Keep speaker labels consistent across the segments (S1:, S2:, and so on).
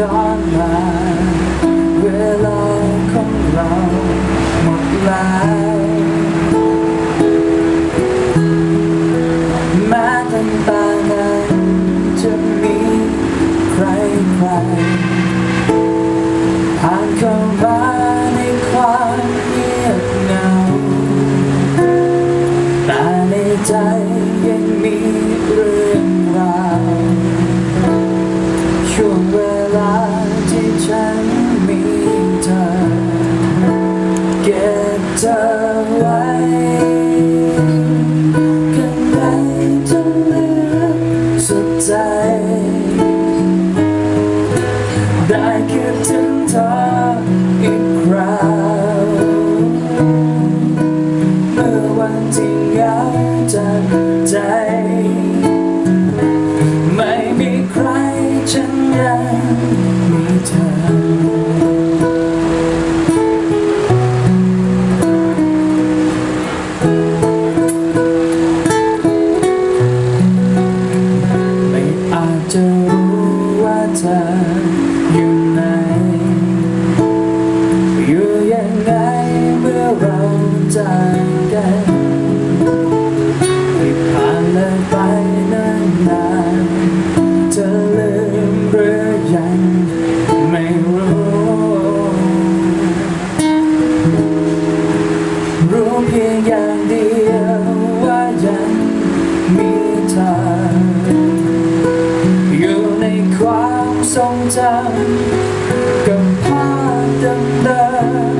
S1: ย้อนมาเวลาของเราหมดแล้วแม้ต่างตานั้นจะมีใครใครผ่านเข้ามาในความเงียบเงาแต่ในใจยังมีเรื่องราว ฉันยังมีเธอ ทรงจำกับภาพเดิม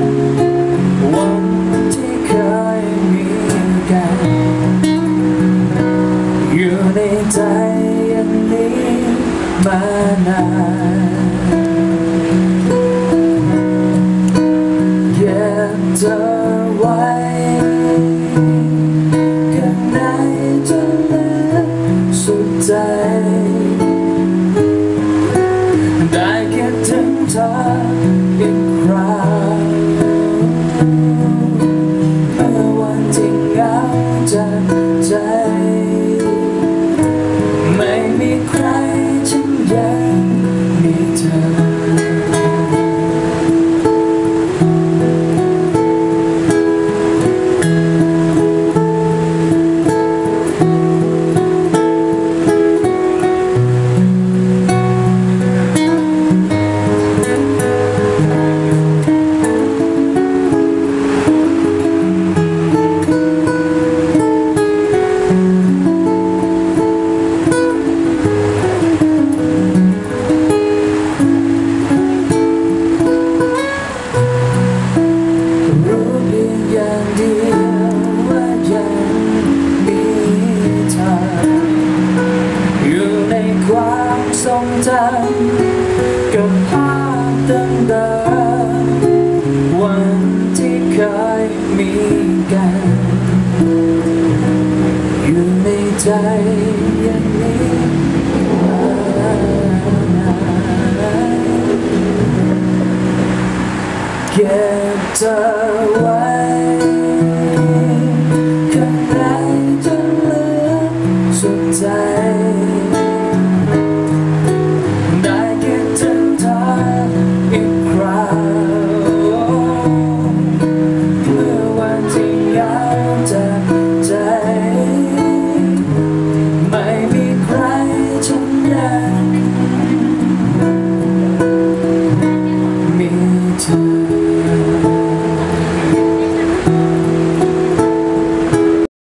S1: ๆวันที่เคยมีกัน อยู่ในใจอันนี้มานานเก็บเธอไว้ข้างในจนลึกสุดใจ กับภาพเดิมๆวันที่เคยมีกัน อยู่ในใจอย่างนี้เก็บเธอ